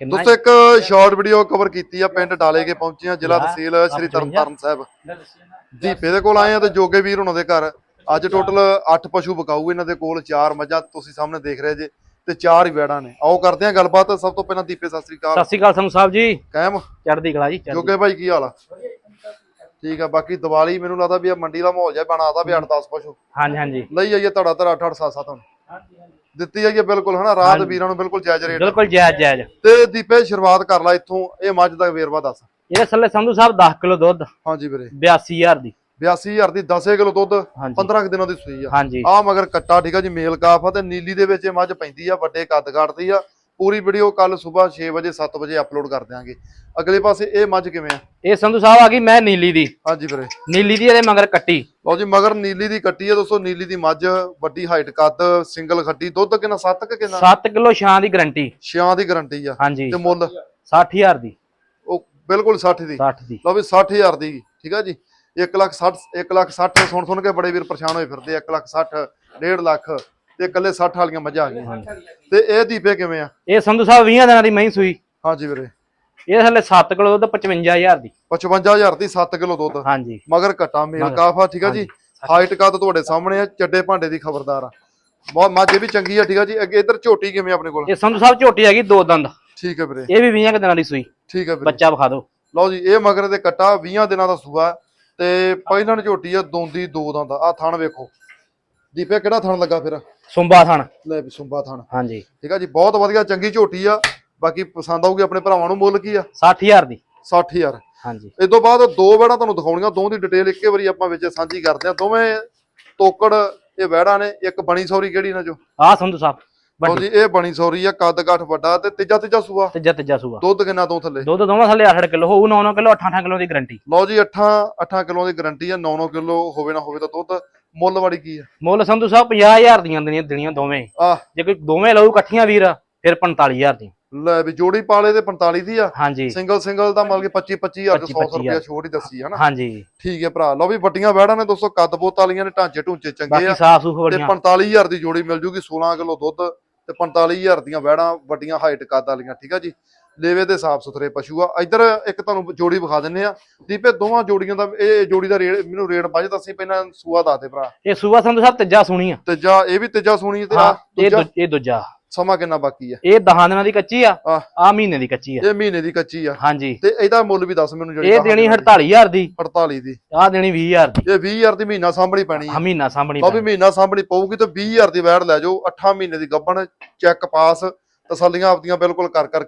ਕਿੰਨਾ ਦੋਸਤੋ ਇੱਕ ਸ਼ਾਰਟ ਵੀਡੀਓ ਕਵਰ ਕੀਤੀ ਆ ਪਿੰਡ ਡਾਲੇ ਕੇ ਪਹੁੰਚੇ ਆ ਜ਼ਿਲ੍ਹਾ ਤਹਿਸੀਲ ਸ੍ਰੀ ਤਰਨਤਾਰਨ ਸਾਹਿਬ। ਦੀਪੇ ਦੇ ਕੋਲ ਆਏ ਆ ਤੇ ਜੋਗੇ ਵੀਰ ਹੁਣਾਂ ਦੇ ਘਰ। ਅੱਜ ਟੋਟਲ 8 ਪਸ਼ੂ ਬਕਾਊ ਇਹਨਾਂ ਦੇ ਕੋਲ 4 ਮੱਝਾਂ ਤੁਸੀਂ ਸਾਹਮਣੇ ਦੇਖ ਰਹੇ ਜੇ ਤੇ 4 ਹੀ ਵੈੜਾਂ ਨੇ। ਆਓ ਕਰਦੇ ਆ ਗੱਲਬਾਤ। ਸਭ ਤੋਂ ਪਹਿਲਾਂ ਦੀਪੇ ਸਤਿ ਸ੍ਰੀ ਸਤਿ ਅਕਾਲ ਸ਼੍ਰੀ ਅਕਾਲ ਸੰਧੂ ਸਾਹਿਬ ਜੀ। ਕਾਇਮ ਚੜ੍ਹਦੀ ਕਲਾ ਜੀ ਜੋਗੇ ਭਾਈ ਕੀ ਹਾਲ ਆ? ਠੀਕ ਆ ਬਾਕੀ ਦੀਵਾਲੀ ਮੈਨੂੰ ਲੱਗਦਾ ਵੀ ਆ ਮੰਡੀ ਦਾ ਮਾਹੌਲ ਜਿਹਾ ਬਣਾਤਾ ਵੀ 8-10 ਪਸ਼ੂ। ਹਾਂਜੀ ਹਾਂਜੀ। ਲਈ ਆਈਏ ਧੜਾ ਧੜਾ 8-8 7-7 ਤੁਹਾਨੂੰ ਦਿੱਤੀ ਜਾਈਏ ਬਿਲਕੁਲ ਹਨਾ? ਰਾਤ ਵੀਰਾਂ ਨੂੰ ਬਿਲਕੁਲ ਜਾਇਜ਼ ਰੇਟ ਬਿਲਕੁਲ ਜਾਇਜ਼ ਜਾਇਜ਼। ਤੇ ਦੀਪੇ ਸ਼ੁਰੂਆਤ ਕਰ ਲੈ ਇੱਥੋਂ। ਇਹ ਮੱਝ ਦਾ ਵੇਰਵਾ ਦੱਸ। ਇਹ ਥੱਲੇ ਸੰਧੂ ਸਾਹਿਬ 10 ਕਿਲੋ ਦੁੱਧ। ਹਾਂਜੀ ਵੀਰੇ। 82000 ਦੀ। 82000 ਦੀ 10 ਕਿਲੋ ਦੁੱਧ। ਹਾਂਜੀ। 15 ਕੁ ਦਿਨਾਂ ਦੀ ਸੂਈ ਆ। ਹਾਂਜੀ। ਆ ਮਗਰ ਕੱਟਾ ਠੀਕ ਆ ਜੀ ਮੇਲ ਕਾਫ ਆ ਤੇ ਨੀਲੀ ਦੇ ਵਿੱਚ ਇਹ ਮੱਝ ਪੈਂਦੀ ਆ ਵੱਡੇ ਕੱਦ ਕੱਟਦੀ ਆ। ਪੂਰੀ ਵੀਡੀਓ ਕੱਲ ਸਵੇਰ 6 ਵਜੇ 7 ਵਜੇ ਅਪਲੋਡ ਕਰ ਦਿਆਂਗੇ। ਅਗਲੇ ਪਾਸੇ ਇਹ ਮੱਝ ਕਿਵੇਂ ਆ? ਇਹ ਸੰਧੂ ਸਾਹਿਬ ਆ ਗਈ ਮੈਂ ਨੀਲੀ ਦੀ। ਹਾਂਜੀ ਵੀਰੇ। ਨੀਲੀ ਦੀ ਇਹਦੇ ਮਗਰ ਕੱਟੀ। ਲਓ ਜੀ ਮਗਰ ਨੀਲੀ ਦੀ ਕੱਟੀ ਆ ਦੋਸਤੋ ਨੀਲੀ ਦੀ ਮੱਝ ਵੱਡੀ ਹਾਈਟ ਕੱਦ ਸਿੰਗਲ ਖੱਟੀ ਦੁੱਧ ਕਿੰਨਾ 7 ਕਿ ਕਿੰਨਾ? 7 ਕਿਲੋ ਛਾਂ ਦੀ ਗਰੰਟੀ ਛਿਆਂ ਦੀ ਗਾਰੰਟੀ ਆ। ਹਾਂਜੀ। ਤੇ ਮੁੱਲ? 60000 ਦੀ। ਉਹ ਬਿਲਕੁਲ 60 ਦੀ। 60 ਦੀ। ਲਓ ਵੀ 60000 ਦੀ ਠੀਕ ਆ ਜੀ? 1 ਲੱਖ 60 1 ਲੱਖ 60 ਸੁਣ ਸੁਣ ਕੇ ਬੜੇ ਵੀਰ ਪਰੇਸ਼ਾਨ ਹੋਏ ਫਿਰਦੇ 1 ਲੱਖ 60 1.5 ਲੱਖ। ਤੇ ਇਕੱਲੇ 60 ਵਾਲੀਆਂ ਮੱਝਾਂ ਆ ਗਈਆਂ। ਤੇ ਇਹ ਦੀਪੇ ਕਿਵੇਂ ਆ? ਇਹ ਸੰਧੂ ਸਾਹਿਬ 20 ਦਿਨਾਂ ਦੀ ਮਹੀਂ ਸੂਈ। ਹਾਂਜੀ ਵੀਰੇ। ਇਹ ਥੱਲੇ 7 ਕਿਲੋ ਦੁੱਧ 55000 ਦੀ। 55000 ਦੀ 7 ਕਿਲੋ ਦੁੱਧ। ਹਾਂਜੀ। ਮਗਰ ਘਟਾ ਮੇਲ ਕਾਫਾ ਠੀਕ ਆ ਜੀ? ਹਾਈਟ ਕੱਦ ਤੁਹਾਡੇ ਸਾਹਮਣੇ ਆ? ਚੱਡੇ ਭਾਂਡੇ ਦੀ ਖਬਰਦਾਰ ਆ। ਬਹੁਤ ਮੱਝ ਵੀ ਚੰਗੀ ਆ ਠੀਕ ਆ ਜੀ? ਅੱਗੇ ਇਧਰ ਝੋਟੀ ਕਿਵੇਂ ਆਪਣੇ ਕੋਲ? ਇਹ ਸੰਧੂ ਸਾਹਿਬ ਝੋਟੀ ਹੈਗੀ ਦੋ ਦੰਦ। ਠੀਕ ਹੈ ਵੀਰੇ। ਇਹ ਵੀ 20 ਕੁ ਦਿਨਾਂ ਦੀ ਸੂਈ। ਠੀਕ ਹੈ ਵੀਰੇ। ਬੱਚਾ ਵਿਖਾ ਦਿਓ। ਲਓ ਜੀ ਇਹ ਮਗਰ ਦੇ ਕੱਟਾ 20 ਦਿਨਾਂ ਦਾ ਸੂਆ। ਤੇ ਪਹਿਲਾਂ ਝੋਟੀ ਆ ਦੋਂਦੀ ਦੋ ਦਾ ਆ। ਥਣ ਵੇਖੋ। ਦੀਪੇ ਕਿਹੜਾ ਥਣ ਲੱਗਾ ਫਿਰ? ਸੁੰਬਾ ਥਣ। ਲੈ ਵੀ ਸੁੰਬਾ ਥਣ। ਹਾਂਜੀ। ਠੀਕ ਆ ਜੀ ਬਹੁਤ ਵਧੀਆ ਚੰਗੀ ਝੋਟੀ ਆ। ਬਾਕੀ ਪਸੰਦ ਆਊਗੀ ਆਪਣੇ ਭਰਾਵਾਂ ਨੂੰ ਮੁੱਲ ਕੀ ਆ? 60000 ਦੀ। 60000 ਹਾਂਜੀ। ਇਸ ਤੋਂ ਬਾਅਦ ਦੋ ਵੈੜਾਂ ਤੁਹਾਨੂੰ ਦਿਖਾਉਣੀਆਂ ਦੋਵਾਂ ਦੀ ਡਿਟੇਲ ਇੱਕੇ ਵਾਰੀ ਆਪਾਂ ਵਿੱਚ ਸਾਂਝੀ ਕਰਦੇ ਆ। ਦੋਵੇਂ ਤੋਕੜ ਇਹ ਵੈੜਾਂ ਨੇ ਇੱਕ ਬਣੀ ਸੌਰੀ ਕਿਹੜੀ ਨਾ ਜੋ? ਆਹ ਸੰਧੂ ਸਾਹਿਬ ਲਓ ਜੀ ਇਹ ਬਣੀ ਸੌਰੀ ਆ ਕੱਦ ਕਾਠ ਵੱਡਾ ਤੇ ਤੀਜਾ ਤੀਜਾ ਸੂਆ। ਤੀਜਾ ਤੀਜਾ ਸੂਆ। ਦੁੱਧ ਕਿੰਨਾ ਦੋ ਥੱਲੇ? ਦੁੱਧ ਦੋਵਾਂ ਥੱਲੇ 8 ਕਿਲੋ ਹੋਊ 9-9 ਕਿਲੋ 8-8 ਕਿਲੋ ਦੀ ਗਰੰਟੀ। ਲਓ ਜੀ 8 8 ਕਿਲੋ ਦੀ ਗਾਰੰਟੀ ਆ 9-9 ਕਿਲੋ ਹੋਵੇ ਨਾ ਹੋਵੇ ਤਾਂ ਦੁੱਧ। ਮੁੱਲ ਵਾਲੀ ਕੀ ਆ? ਮੁੱਲ ਸੰਧੂ ਸਾਹਿਬ 50000 ਦੀਆਂ ਦੇਣੀਆਂ ਦੇਣੀਆਂ ਦੋਵੇਂ। ਆ ਜੇ ਕੋਈ ਦੋਵੇਂ ਲਊ ਇਕੱਠੀਆਂ ਵੀਰ ਫਿਰ 45000 ਦੀ ਲੈ ਵੀ ਜੋੜੀ ਪਾਲੇ ਤੇ 45 ਦੀ ਆ। ਹਾਂਜੀ। ਸਿੰਗਲ ਸਿੰਗਲ ਦਾ ਮਤਲਬ ਕਿ 25 25000 100 25,000 ਰੁਪਏ ਛੋਟ ਹੀ ਦੱਸੀ ਹੈ ਨਾ। ਹਾਂਜੀ। ਠੀਕ ਹੈ ਭਰਾ ਲਓ ਵੀ ਵੱਡੀਆਂ ਵੈੜਾਂ ਨੇ ਦੋਸਤੋ ਕੱਦ ਬੋਤ ਵਾਲੀਆਂ ਨੇ ਢਾਂਚੇ ਢੂੰਚੇ ਚੰਗੇ ਆ। ਤੇ ਬੜੀਆਂ 45000 ਦੀ ਜੋੜੀ ਮਿਲ ਜੂਗੀ 16 ਕਿਲੋ ਦੁੱਧ ਤੇ 45000 ਦੀਆਂ ਵੈੜਾਂ ਵੱਡੀਆਂ ਹਾਈਟ ਕੱਦ ਵਾਲੀਆਂ ਠੀਕ ਆ ਜੀ। ਲੇਵੇ ਦੇ ਸਾਫ਼ ਸੁਥਰੇ ਪਸ਼ੂ ਆ। ਇੱਧਰ ਇੱਕ ਤੁਹਾਨੂੰ ਜੋੜੀ ਵਿਖਾ ਦਿੰਨੇ ਆ। ਦੀਪੇ ਦੋਵਾਂ ਜੋੜੀਆਂ ਦਾ ਇਹ ਜੋੜੀ ਦਾ ਰੇਟ ਮੈਨੂੰ ਰੇਟ ਬਾਜ ਦੱਸੀ ਪਹਿਲਾਂ ਸੂਆ ਦੱਸ ਦੇ ਭਰਾ। ਇਹ ਸੂਆ ਸੰਧੂ ਸਾਹਿਬ ਤੀਜਾ ਸੁਣੀ ਆ। ਤੀਜਾ ਇਹ ਵੀ ਤੀਜਾ ਸੋਣੀ ਤੇ ਆ ਇਹ ਇਹ ਦੂਜਾ। ਸਮਾਂ ਕਿੰਨਾ ਬਾਕੀ ਆ? ਇਹ 10 ਦਿਨਾਂ ਦੀ ਕੱਚੀ ਆ। ਆ ਮਹੀਨੇ ਦੀ ਕੱਚੀ ਆ। ਇਹ ਮਹੀਨੇ ਦੀ ਕੱਚੀ ਆ। ਹਾਂਜੀ। ਤੇ ਇਹਦਾ ਮੁੱਲ ਵੀ ਦੱਸ ਮੈਨੂੰ ਜਿਹੜੀ ਇਹ ਦੇਣੀ 48000 ਦੀ। 48 ਦੀ। ਆ ਦੇਣੀ 20000 ਦੀ। ਇਹ 20000 ਦੀ ਮਹੀਨਾ ਸਾਂਭਣੀ ਪੈਣੀ ਆ। ਆ ਮਹੀਨਾ ਸਾਂਭਣੀ ਲਓ ਵੀ ਪੈਣੀ। ਮਹੀਨਾ ਸਾਂਭਣੀ ਪਊਗੀ ਤੇ 20000 ਦੀ ਵੈੜ ਲੈ ਜਾਓ। 8 ਮਹੀਨੇ ਦੀ ਗੱਬਣ ਚੈੱਕ ਪਾਸ ਤਸੱਲੀਆਂ ਆਪਦੀਆਂ ਬਿਲਕੁਲ ਕਰ ਕਰਕੇ